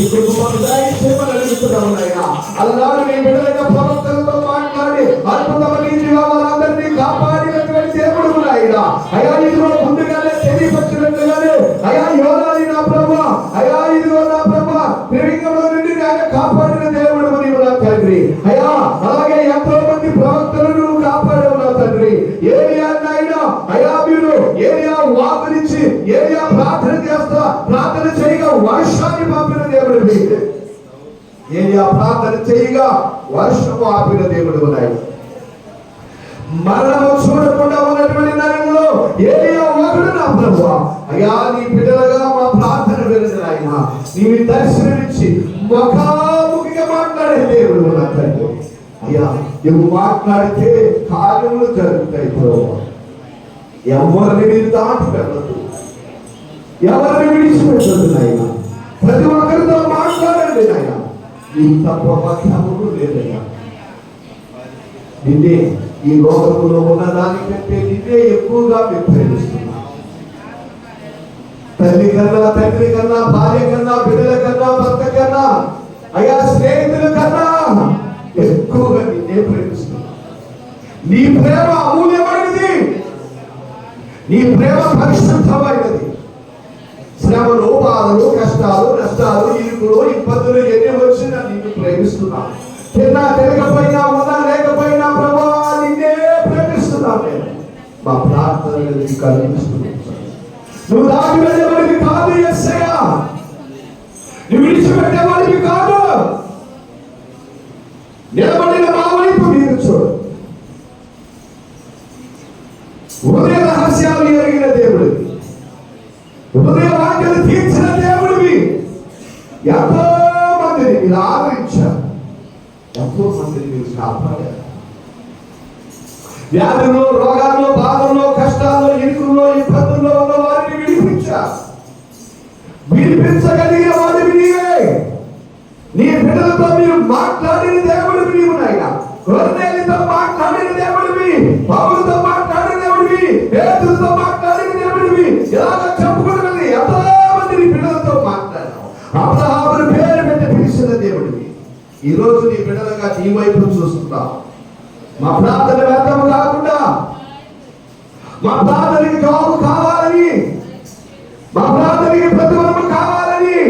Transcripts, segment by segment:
నీ కుటుంబాలు దయచేయమని అడుగుతున్నాము నాయన అలనాడు నీ బిడ్డలైన ప్రవక్తలతో మాట్లాడి అద్భుతమ రీతిగా వారందరినీ కాపాడినటువంటి దేవుడు నాయన అయా ఇదిగో ముందుగానే తెలియపరిచినట్లుగానే అయా యోనాని నా ప్రభా అయా ఇదిగో నా ప్రభా త్రివింగంలో నుండి నాయన కాపాడిన దేవుడు నీవు నా తండ్రి అయా అలాగే ఎంతో మంది ప్రవక్తలను నువ్వు కాపాడవు నా తండ్రి ఏరియా నాయన అయా మీరు ఏరియా వాకునిచ్చి ఏరియా ప్రార్థన చేస్తా ఏరియా ప్రార్థన చేయగా వర్షము ఆపిన దేవుడు ఉన్నాయి మరణము చూడకుండా ఉన్నటువంటి నరంలో ఏలియా ఒకడు నా ప్రభు అయ్యా నీ బిడ్డలుగా మా ప్రార్థన వినదు ఆయన నీవి దర్శనమిచ్చి ముఖాముఖిగా మాట్లాడే దేవుడు నా తండ్రి. అయ్యా నువ్వు మాట్లాడితే కార్యములు జరుగుతాయి ప్రభు ఎవరిని మీరు దాటి వెళ్ళదు ఎవరిని విడిచిపెట్టదు నాయన. ప్రతి ఒక్కరితో మాట్లాడండి నాయన. నీకు తప్ప వాక్యములు లేదయ్యా నిన్నే ఈ లోకంలో ఉన్న దానికంటే నిన్నే ఎక్కువగా మేము తల్లి కన్నా తండ్రి కన్నా భార్య కన్నా బిడ్డల కన్నా భర్త కన్నా అయ్యా స్నేహితుల కన్నా ఎక్కువగా నిన్నే ప్రేమిస్తున్నాం. నీ ప్రేమ అమూల్యమైనది. నీ ప్రేమ పరిశుద్ధమైనది. కష్టాలు నష్టాలు ఇరుకులు ఇబ్బందులు ఎన్ని వచ్చినా నిన్ను ప్రేమిస్తున్నాను తిన్నా తిరగపోయినా ఉన్నా లేకపోయినా ప్రభా నిన్నే ప్రేమిస్తున్నాను నేను. మా ప్రార్థనలు నీకు కల్పిస్తున్నాను నువ్వు దాటి వెళ్ళేవాడికి కాదు ఎస్సయ్యా నువ్వు విడిచిపెట్టేవాడికి కాదు. నిలబడిన మా వైపు మీరు చూడు. హృదయ రహస్యాలు ఎరిగిన దేవుడు. హృదయ వాక్యలు తీర్చిన దేవుడు. ఎంతో మందిని మీరు ఆదరించారు. ఎంతో మందిని మీరు కాపాడారు. వ్యాధుల్లో రోగాల్లో బాధల్లో కష్టాల్లో ఇరుకుల్లో ఇబ్బందుల్లో ఉన్న వారిని విడిపించారు. విడిపించగలిగిన వాడివి నీవే. నీ బిడ్డలతో మీరు మాట్లాడిన దేవుడు నీవు నాయన. గొర్రెలతో ఈరోజు నీ బిడ్డలుగా నీ వైపు చూస్తున్నా మా ప్రార్థన వ్యర్థం కాకుండా మా ప్రార్థనకి జవాబు కావాలని మా ప్రార్థనకి ప్రతిఫలం కావాలని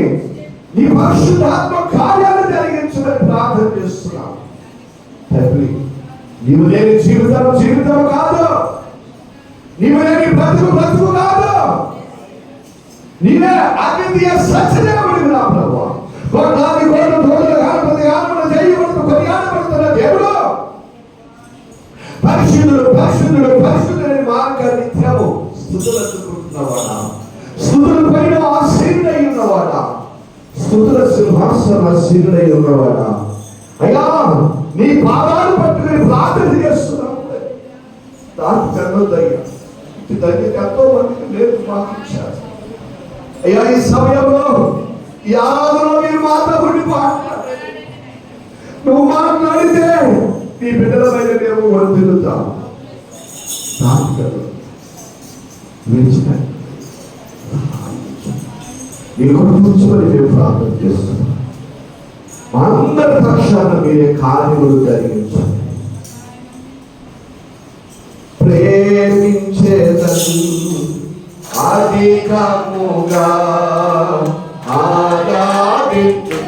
నీ పరిశుద్ధాత్మ కార్యాలు జరిగించమని ప్రార్థన చేస్తున్నాం. తండ్రి నీవు లేని జీవితం జీవితం కాదు. నీవు లేని బ్రతుకు బ్రతుకు కాదు. నీవే అద్వితీయ సత్యదేవుడి నా ప్రభు. కోట్లాది కోట్ల పరిశుద్ధుడు పరిశుద్ధుడు పరిశుద్ధుడని మార్గాన్ని నిత్యము స్థుతులు స్థుతులెత్తుకుంటున్నవాడా స్థుతుల పైన ఆశీర్యుడై ఉన్నవాడా? స్థుతుల సింహాసన ఆశీర్యుడై ఉన్నవాడా? అయ్యా నీ పాదాలు పట్టుకుని ప్రార్థన చేస్తున్నావు. దాని కన్నదయ్యా ఇది దగ్గరికి ఎంతో మందికి లేదు మాకు ఇచ్చారు. అయ్యా ఈ సమయంలో ఈ ఆరాధనలో మీరు మాతో ఉండి మాట్లాడండి నువ్వు మాట్లాడితే నీ బిడ్డల మీద మేము వర్దిల్లుతాం నీ కూర్చొని మేము ప్రార్థన చేస్తున్నాం మా అందరి పక్షాన మీరే కార్యములు జరిగించండి ప్రేమించేదని అధికముగా ఆరాధించు.